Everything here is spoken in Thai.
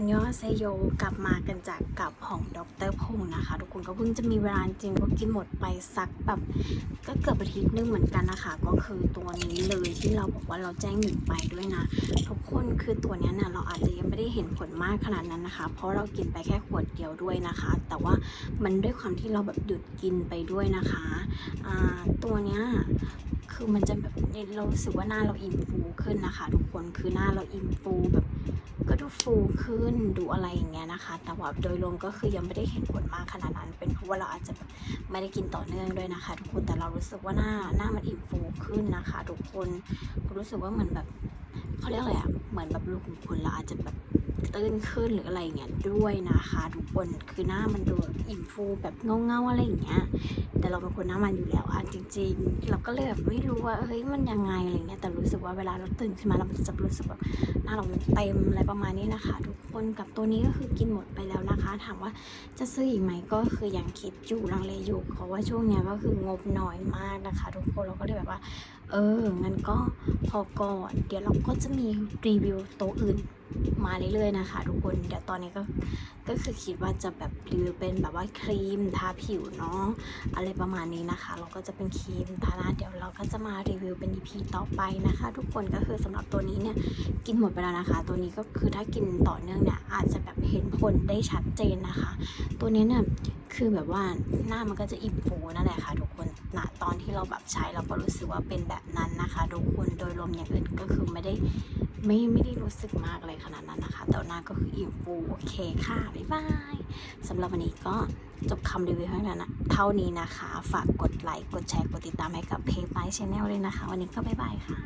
อันยอเซโยกลับมากันจากกับของดรพงษ์นะคะ ทุกคนก็เพิ่งจะมีเวลาจริงก็กินหมดไปสักแบบก็เกือบอาทิตย์นึงเหมือนกันนะคะ ก็คือตัวนี้เลยที่เราบอกว่าเราแจ้งหนึ่งไปด้วยนะ ทุกคนคือตัวนี้นี่ยเราอาจจะยังไม่ได้เห็นผลมากขนาดนั้นนะคะ เพราะเรากินไปแค่ขวดเดียวด้วยนะคะ แต่ว่ามันด้วยความที่เราแบบหยุดกินไปด้วยนะคะตัวเนี้ย คือมันจะแบบเราสึกว่าหน้าเราอิ่มฟูขึ้นนะคะ ทุกคนคือหน้าเราอิ่มฟูแบบ ก็ดูฟูขึ้นดูอะไรอย่างเงี้ยนะคะ แต่ว่าโดยรวมก็คือยังไม่ได้เห็นผลมากขนาดนั้น เป็นเพราะว่าเราอาจจะแบบไม่ได้กินต่อเนื่องด้วยนะคะ ทุกคนแต่เรารู้สึกว่าหน้าหน้ามันอิ่มฟูขึ้นนะคะ ทุกคนรู้สึกว่าเหมือนแบบเขาเรียกอะไรอะเหมือนแบบรูขุมขนเราอาจจะแบบ ตื้นขึ้นหรืออะไรอย่างเงี้ยด้วยนะคะ ทุกคนคือหน้ามันดูแบบอิ่มฟูแบบเงาเงาอะไรอย่างเงี้ยแต่เราเป็นคนหน้ามันอยู่แล้วอะจริง ๆ เราก็เลยแบบไม่รู้ว่าเฮ้ยมันยังไงอะไรเงี้ยแต่รู้สึกว่าเวลาเราตื่นขึ้นมาเราจะรู้สึกแบบหน้าเราเต็มอะไรประมาณนี้นะคะ ทุกคนกับตัวนี้ก็คือกินหมดไปแล้วนะคะ ถามว่าจะซื้ออีกไหมก็คือยังคิดอยู่ลังเลอยู่เพราะว่าช่วงเนี้ยก็คืองบน้อยมากนะคะ ทุกคนเราก็เลยแบบว่า เอองั้นก็พอก่อน เดี๋ยวเราก็จะมีรีวิวตัวอื่น มาเรื่อยๆนะคะ ทุกคนเดี๋ยวตอนนี้ก็ก็คือคิดว่าจะแบบรีวิวเป็นแบบว่าครีมทาผิวเนาะอะไรประมาณนี้นะคะ เราก็จะเป็นครีมทาหน้าเดี๋ยวเราก็จะมารีวิวเป็น EP ต่อไปนะคะ ทุกคนก็คือสำหรับตัวนี้เนี่ยกินหมดไปแล้วนะคะ ตัวนี้ก็คือถ้ากินต่อเนื่องเนี่ยอาจจะแบบเห็นผลได้ชัดเจนนะคะ ตัวนี้เนี่ยคือแบบว่าหน้ามันก็จะอิ่มฟูนั่นแหละค่ะทุกคนณตอนที่เราแบบใช้เราก็รู้สึกว่าเป็นแบบนั้นนะคะทุกคนโดยรวมอย่างอื่นก็คือไม่ได้ไม่ไม่ได้รู้สึกมากอะไรขนาดนั้นนะคะ แต่หน้าก็คืออิ่มฟูโอเคค่ะบ๊ายบายสำหรับวันนี้ก็จบคำรีวิวเท่านั้นนะเท่านี้นะคะ ฝากกดไลค์กดแชร์กดติดตามให้กับเพจไลฟ์ชแนลเลยนะคะ วันนี้ก็บ๊ายบายค่ะ